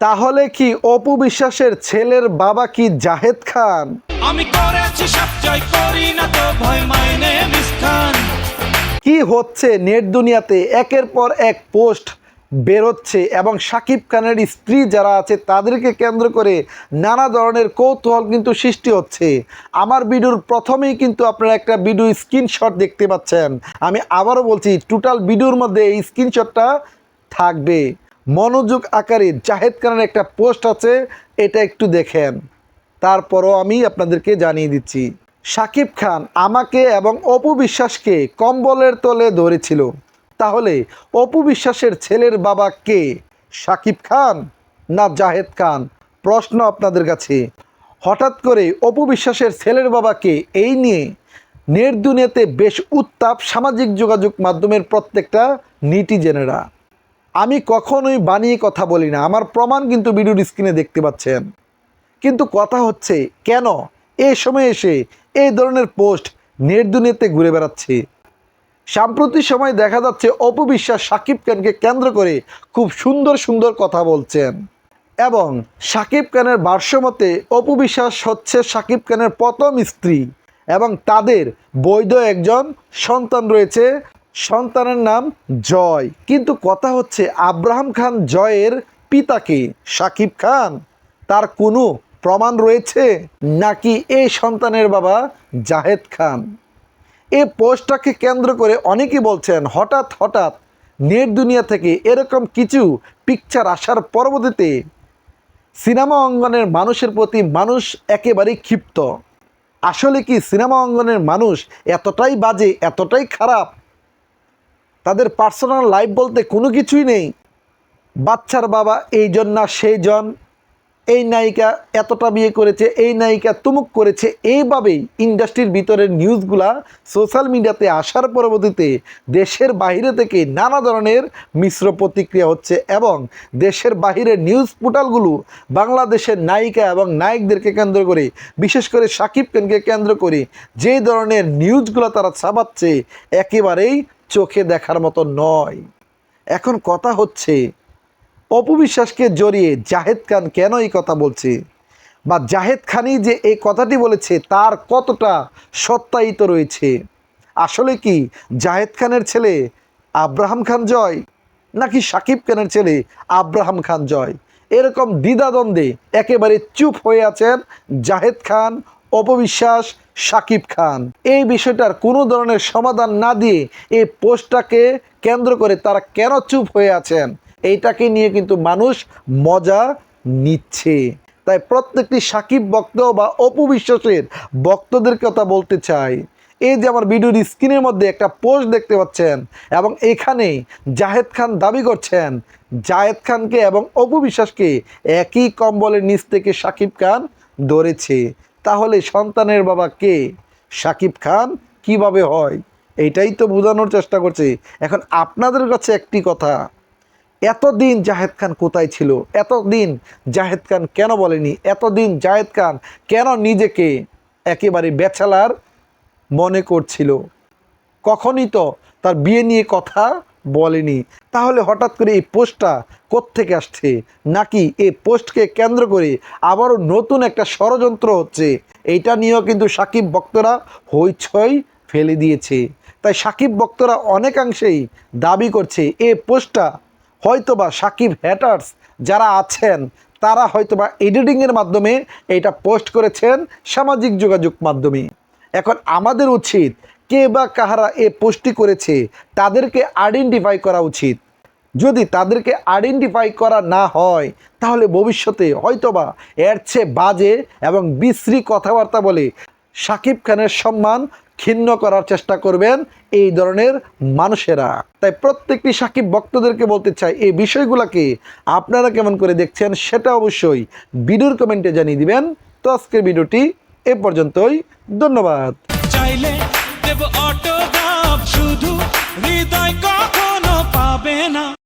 তাহলে কি অপু বিশ্বাসের ছেলের বাবা কি জাহেদ খান? আমি করেছি সব জয় করি না তো ভয় মাইনে কি হচ্ছে নেট দুনিয়াতে? একের পর এক পোস্ট বেরোচ্ছে এবং সাকিব খানের স্ত্রী যারা আছে তাদেরকে কেন্দ্র করে নানা ধরনের কৌতূহল কিন্তু সৃষ্টি হচ্ছে। আমার ভিডিওর প্রথমেই কিন্তু আপনারা একটা ভিডিও স্ক্রিনশট দেখতে পাচ্ছেন। আমি আবারও বলছি টোটাল ভিডিওর মধ্যে এই স্ক্রিনশটটা থাকবে। মনোযোগ আকারে জাহেদ খানের একটা পোস্ট আছে, এটা একটু দেখেন। তারপরও আমি আপনাদেরকে জানিয়ে দিচ্ছি, সাকিব খান আমাকে এবং অপু বিশ্বাসকে কম্বলের তলে ধরেছিল। তাহলে অপু বিশ্বাসের ছেলের বাবা কে? সাকিব খান না জাহেদ খান? প্রশ্ন আপনাদের কাছে। হঠাৎ করে অপু বিশ্বাসের ছেলের বাবাকে এই নিয়ে নেট দুনিয়াতে বেশ উত্তাপ সামাজিক যোগাযোগ মাধ্যমের প্রত্যেকটা নিটিজেনেরা। আমি কখনোই বানিয়ে কথা বলি না। আমার প্রমাণ কিন্তু ভিডিওর স্ক্রিনে দেখতে পাচ্ছেন। কিন্তু কথা হচ্ছে, কেন? এই সময় এসে এই ধরনের পোস্ট নেট দুনিয়াতে ঘুরে বেড়াচ্ছে। সাম্প্রতিক সময় দেখা যাচ্ছে অপবিশ্বাস সাকিব খানকে কেন্দ্র করে খুব সুন্দর সুন্দর কথা বলছেন। এবং সাকিব খানের ভাষ্যমতে অপবিশ্বাস হচ্ছে সাকিব খানের প্রথম স্ত্রী এবং তাদের বৈধ একজন সন্তান রয়েছে সন্তানের নাম জয়। কিন্তু কথা হচ্ছে আব্রাহাম খান জয়ের পিতাকে সাকিব খান। তার কোনো প্রমাণ রয়েছে? নাকি এই সন্তানের বাবা জাহেদ খান? এ পোস্টটাকে কেন্দ্র করে অনেকেই বলছেন, হঠাৎ হঠাৎ নেট দুনিয়া থেকে এরকম কিছু পিকচার আসার পরবর্তীতে সিনেমা অঙ্গনের মানুষের প্রতি মানুষ একেবারেই ক্ষিপ্ত। আসলে কি সিনেমা অঙ্গনের মানুষ এতটাই বাজে, এতটাই খারাপ? তাদের পার্সোনাল লাইফ বলতে কোনো কিছুই নেই। বাচ্চার বাবা, এই জন না, সেই জন। এই নায়িকা এতটা বিয়ে করেছে, এই নায়িকা তুমুক করেছে। এইভাবেই ইন্ডাস্ট্রির ভিতরের নিউজগুলা সোশ্যাল মিডিয়াতে আসার পরবর্তীতে দেশের বাইরে থেকে নানা ধরনের মিশ্র প্রতিক্রিয়া হচ্ছে এবং দেশের বাহিরের নিউজ পোর্টালগুলো বাংলাদেশের নায়িকা এবং নায়কদেরকে কেন্দ্র করে, বিশেষ করে সাকিব খানকে কেন্দ্র করে যে ধরনের নিউজগুলো তারা ছাপাচ্ছে, একেবারেই চোখে দেখার মতো নয়। এখন কথা হচ্ছে অপবিশ্বাসকে জড়িয়ে জাহেদ খান কেন এই কথা বলছে? বা জাহেদ খানই যে এই কথাটি বলেছে, তার কতটা সত্যায়িত রয়েছে? আসলে কি জাহেদ খানের ছেলে আব্রাহাম খান জয়, নাকি সাকিব খানের ছেলে আব্রাহাম খান জয়? এরকম দ্বিধাদ্বন্দ্বে একেবারে চুপ হয়ে আছেন জাহেদ খান অপবিশ্বাস সাকিব খান। এই বিষয়টার কোনো ধরনের সমাধান না দিয়ে এই পোস্টটাকে কেন্দ্র করে তারা কেন চুপ হয়ে আছেন, এইটাকে নিয়ে কিন্তু মানুষ মজা নিচ্ছে। তাই প্রত্যেকটি সাকিব ভক্ত বা অপবিশ্বাসের ভক্তদের কথা বলতে চাই। এই যে আমার ভিডিওর স্ক্রিনের মধ্যে একটা পোস্ট দেখতে পাচ্ছেন এবং এখানে জাহেদ খান দাবি করছেন, জাহেদ খানকে এবং অপবিশ্বাসকে একই কম্বলের নিচ থেকে সাকিব খান ধরেছে। তাহলে সন্তানের বাবা কে? সাকিব খান? কীভাবে হয়? এইটাই তো বোঝানোর চেষ্টা করছে। এখন আপনাদের কাছে একটি কথা। এতদিন জাহেদ খান কোথায় ছিল? এতদিন জাহেদ খান কেন বলেনি? এতদিন জাহেদ খান কেন নিজেকে একেবারে বেচালার মনে করছিল? কখনই তো তার বিয়ে নিয়ে কথা বলেনি। তাহলে হঠাৎ করে এই পোস্টটা কোত্থেকে আসছে? নাকি এই পোস্টকে কেন্দ্র করে আবারও নতুন একটা ষড়যন্ত্র হচ্ছে? এইটা নিয়েও কিন্তু সাকিব ভক্তরা হইচই ফেলে দিয়েছে। তাই সাকিব ভক্তরা অনেকাংশেই দাবি করছে, এ পোস্টটা হয়তোবা সাকিব হ্যাটার্স যারা আছেন, তারা হয়তোবা এডিটিংয়ের মাধ্যমে এটা পোস্ট করেছেন সামাজিক যোগাযোগ মাধ্যমে। এখন আমাদের উচিত কে বা কাহারা এ পোস্টটি করেছে, তাদেরকে আইডেন্টিফাই করা উচিত। যদি তাদেরকে আইডেন্টিফাই করা না হয়, তাহলে ভবিষ্যতে হয়তোবা এর চেয়ে বাজে এবং বিশ্রী কথাবার্তা বলে সাকিব খানের সম্মান ক্ষিন্ন করার চেষ্টা করবেন এই ধরনের মানুষেরা। তাই প্রত্যেকটি সাকিব ভক্তদেরকে বলতে চাই, এই বিষয়গুলোকে আপনারা কেমন করে দেখছেন সেটা অবশ্যই ভিডিওর কমেন্টে জানিয়ে দিবেন। তো আজকের ভিডিওটি এ পর্যন্তই, ধন্যবাদ। চাইলে দেব অটোগ্রাফ শুধু হৃদয় কখনো পাবে না।